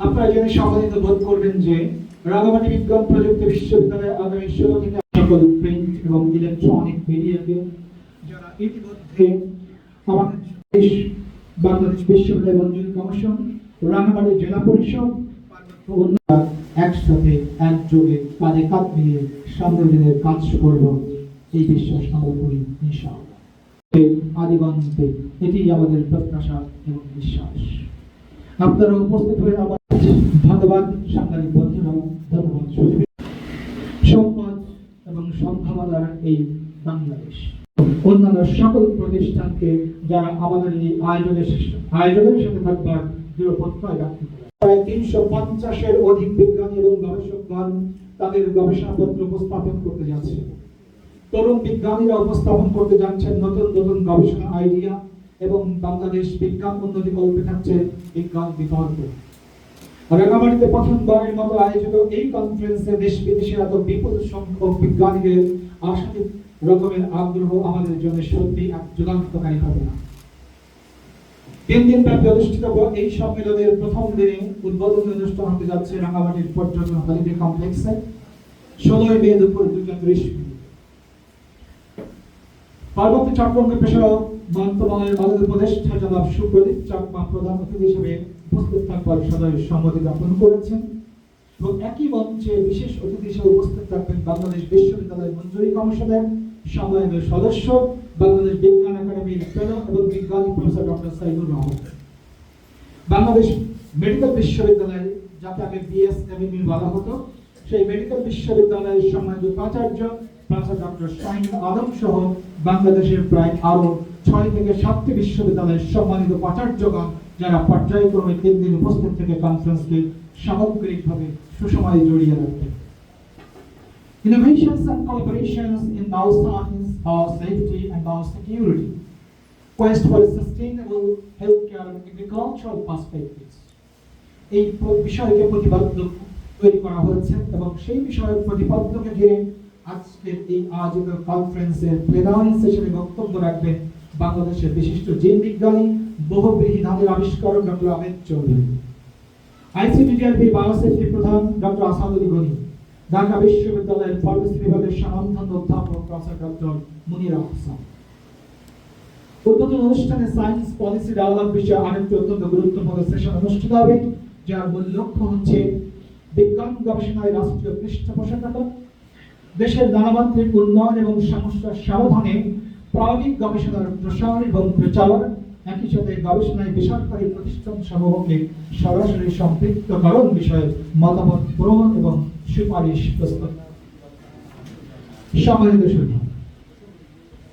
আপনারা জেনে সম্মানিত বোধ করবেন যে রাঙামাটি বিজ্ঞান প্রযুক্তি বিশ্ববিদ্যালয়ে আগামী ষোলো থেকে সকল প্রিন্ট এবং ইলেকট্রনিক মিডিয়াকে যারা ইতিমধ্যে আমাদের দেশ, বাংলাদেশ বিশ্ববিদ্যালয় মঞ্জুরি কমিশন, রাঙামাটি জেলা পরিষদ একসাথে একযোগে কাঁধে কাঁধ মিলিয়ে সামনের দিনের কাজ করব। এই বিশ্বাস আমরা করি ইনশাআল্লাহ। এই আদিবান্তে এটি আমাদের প্রত্যাশা এবং বিশ্বাস। আপনারা উপস্থিত হয়ে আমার ধন্যবাদ সাংবাদিক বন্ধুরা ধন্যবাদ সম্পদ এবং সম্ভাবনার এই বাংলাদেশ। অন্যান্য সকল প্রতিষ্ঠানকে যারা আমাদের এই আয়োজনের আয়োজনের সাথে থাকবার দৃঢ় ব্যক্ত প্রায় তিনশো পঞ্চাশের অধিক বিজ্ঞানী এবং গবেষকগণ তাদের গবেষণাপত্র উপস্থাপন করতে যাচ্ছে। তরুণ বিজ্ঞানীরা উপস্থাপন করতে যাচ্ছেন নতুন নতুন গবেষণা আইডিয়া এবং বাংলাদেশ বিজ্ঞান উন্নতি কল্পে থাকছে বিজ্ঞান বিতর্ক রাঙামাটিতে প্রথমবারের মতো আয়োজিত এই কনফারেন্সে দেশ বিদেশের এত বিপুল সংখ্যক বিজ্ঞানীদের আশাতীত রকমের আগ্রহ আমাদের জন্য সত্যি এক যুগান্তকারী ঘটনা। তিন দিন ব্যাপী অনুষ্ঠিত এই সম্মেলনের প্রথম দিনে উদ্বোধনী অনুষ্ঠান হতে যাচ্ছে রাঙামাটির পর্যটন হলিডে কমপ্লেক্সে ষোলোই মে দুপুর দুটা ত্রিশ পার্বত্য চট্টগ্রাম পেশাও মন্ত্রণালয়ের মাননীয় উপদেষ্টা জনাব সুপ্রদীপ চাকমা প্রধান অতিথি হিসেবে থাকবার সদয় সম্মতি জ্ঞাপন করেছেন এবং একই মঞ্চে বিশেষ অতিথি হিসেবে উপস্থিত থাকবেন বাংলাদেশ বিশ্ববিদ্যালয় মঞ্জুরি কমিশনের সম্মানিত সদস্য, বাংলাদেশ বিজ্ঞান একাডেমির ফেলো এবং বিজ্ঞানী professor doctor Saidur Rahman. Bangladesh medical বিশ্ববিদ্যালয় যাকে আগে বিএসএমএমই বলা হতো, সেই মেডিকেল বিশ্ববিদ্যালয়ের সম্মানিত উপাচার্য প্রফেসর ডক্টর শাহিন আলম সহ বাংলাদেশের প্রায় আরও ছয় থেকে সাতটি বিশ্ববিদ্যালয়ের সম্মানিত উপাচার্যগণ যারা পর্যায়ক্রমে তিন দিন উপস্থিত থেকে কনফারেন্সকে সামগ্রিকভাবে সুসময়ে জড়িয়ে রাখবেন Innovations and collaborations in bioscience, biosafety and biosecurity quest for sustainable healthcare and agricultural perspectives. এই বিষয়কে প্রতিপাদ্য তৈরি করা হয়েছে এবং সেই বিষয়ের প্রতিপাদ্যকে ঘিরে আজকের এই আয়োজিত কনফারেন্সের প্লেনারি সেশনে বক্তব্য রাখবেন বাংলাদেশের বিশিষ্ট জিন বিজ্ঞানী, বহুব্রীহী ধানের আবিষ্কারক doctor Ahmed Chowdhury. ICDDRB biosafety প্রধান ডক্টর আসাদুল গনি, ঢাকা বিশ্ববিদ্যালয়ের ফার্মেসি বিভাগের স্বনামধন্য অধ্যাপক প্রফেসর ডক্টর মুনির আহসান। উদ্বোধন অনুষ্ঠানে সায়েন্স, পলিসি বিষয়ে আরেকটি অত্যন্ত গুরুত্বপূর্ণ সেশন অনুষ্ঠিত হবে, যার মূল লক্ষ্য হচ্ছে বিজ্ঞান গবেষণায় রাষ্ট্রীয় পৃষ্ঠপোষকতা। দেশের উন্নয়ন এবং সমস্যার সমাধানে প্রায়োগিক গবেষণার প্রসার এবং প্রচার একই সাথে গবেষণায় বেসরকারি প্রতিষ্ঠান সমূহকে সরাসরি সম্পৃক্ত সম্পৃক্তকরণ বিষয়ে মতামত গ্রহণ এবং সুপারিশ প্রস্তুত।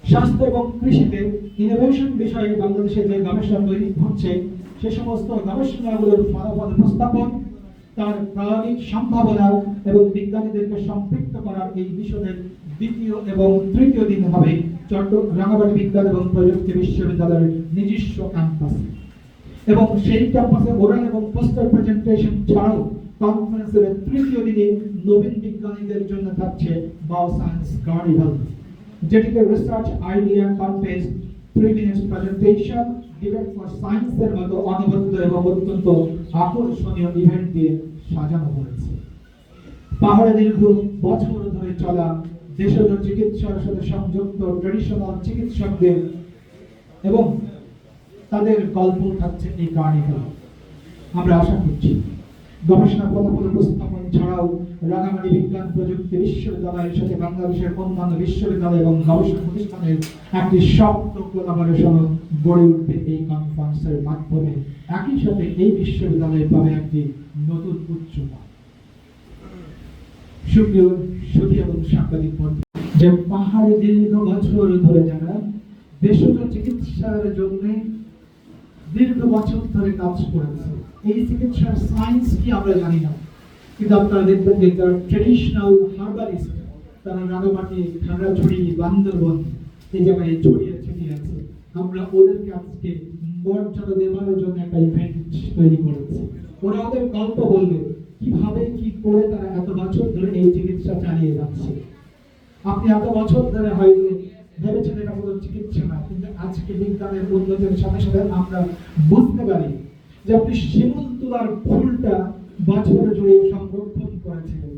স্বাস্থ্য এবং কৃষিতে ইনোভেশন বিষয়ে বাংলাদেশে যে গবেষণা তৈরি হচ্ছে সে সমস্ত গবেষণাগুলোর ফলাফল উপস্থাপন, তার প্রায়োগিক সম্ভাবনা এবং বিজ্ঞানীদেরকে সম্পৃক্ত করার এই মিশনের দ্বিতীয় এবং তৃতীয় দিন হবে রাঙামাটি বিজ্ঞান এবং প্রযুক্তি বিশ্ববিদ্যালয়ের নিজস্ব ক্যাম্পাসে। এবং সেই ক্যাম্পাসে ওরাল এবং পোস্টার প্রেজেন্টেশন ছাড়াও কনফারেন্সের তৃতীয় দিনে নবীন বিজ্ঞানীদের জন্য থাকছে বায়োসায়েন্স কার্নিভাল যেটিকে research idea contest three minutes presentation debate for সায়েন্সের মতো অনবদ্য এবং অত্যন্ত আকর্ষণীয় ইভেন্ট দিয়ে সাজানো হয়েছে। পাহাড়ে দীর্ঘ বছর ধরে চলা দেশের চিকিৎসার সাথে সংযুক্ত ট্রেডিশনাল চিকিৎসকদের এবং তাদের গল্প থাকছে এই কার্নিভাল আমরা আশা করছি, গবেষণা ফলাফল উপস্থাপন ছাড়াও রাঙামাটি বিজ্ঞান প্রযুক্তি বিশ্ববিদ্যালয়ের সাথে বাংলাদেশের অন্যান্য বিশ্ববিদ্যালয় এবং গবেষণা প্রতিষ্ঠানের একটি শক্ত কোলাবোরেশন গড়ে উঠবে এই কনফারেন্সের মাধ্যমে। একই সাথে এই বিশ্ববিদ্যালয় পাবে একটি নতুন উচ্চতা। সুপ্রিয় এবং সাংবাদিক যে পাহাড়ে দীর্ঘ বছর ধরে যারা চিকিৎসার জন্য দীর্ঘ বছর ধরে কাজ করেছে, এই চিকিৎসার সায়েন্স কি আমরা জানি না। কিন্তু আপনারা দেখবেন যে ট্রেডিশনাল হার্বালিস্ট তারা রাঙামাটি বান্দরবন এই জায়গায় ছড়িয়ে ছিটিয়ে আছে। আমরা ওদেরকে আজকে মর্যাদা জন্য একটা ইভেন্ট তৈরি করেছি। ওরা ওদের গল্প বলবে কীভাবে, কি করে তারা এত বছর ধরে এই চিকিৎসা চালিয়ে যাচ্ছে? আপনি এত বছর ধরে হয়তো ভেবেছেন এটা কোনো চিকিৎসা না, কিন্তু আজকে বিজ্ঞানের উন্নতির সাথে সাথে আমরা বুঝতে পারি যে আপনি শিমুল তুলার ফুলটা বছর জুড়ে সংরক্ষণ করেছিলেন,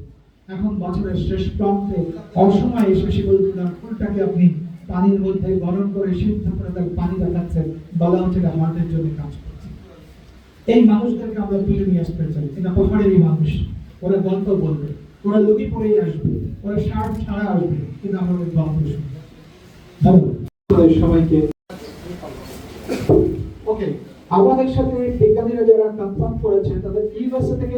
এখন বছরের শেষ প্রান্তে অসময়ে এসে শিমুল তুলার ফুলটাকে আপনি পানির মধ্যে গরম করে সিদ্ধ করে তাকে পানি দেখাচ্ছেন বলা হচ্ছে হার্টের জন্য কাজ করছে এই মানুষদেরকে আমরা তুলে নিয়ে আসতে চাই। এটা পাহাড়েরই মানুষ। ওরা গল্প বলবে। ওরা লুকি পরেই আসবে। ওরা শার্ট ছাড়া আসবে। কিন্তু আমরা ওই গল্প। শুনব সবাইকে। ওকে। আমাদের সাথে বিজ্ঞানীরা যারা কনফার্ম করেছে তাদের ইউএসএ থেকে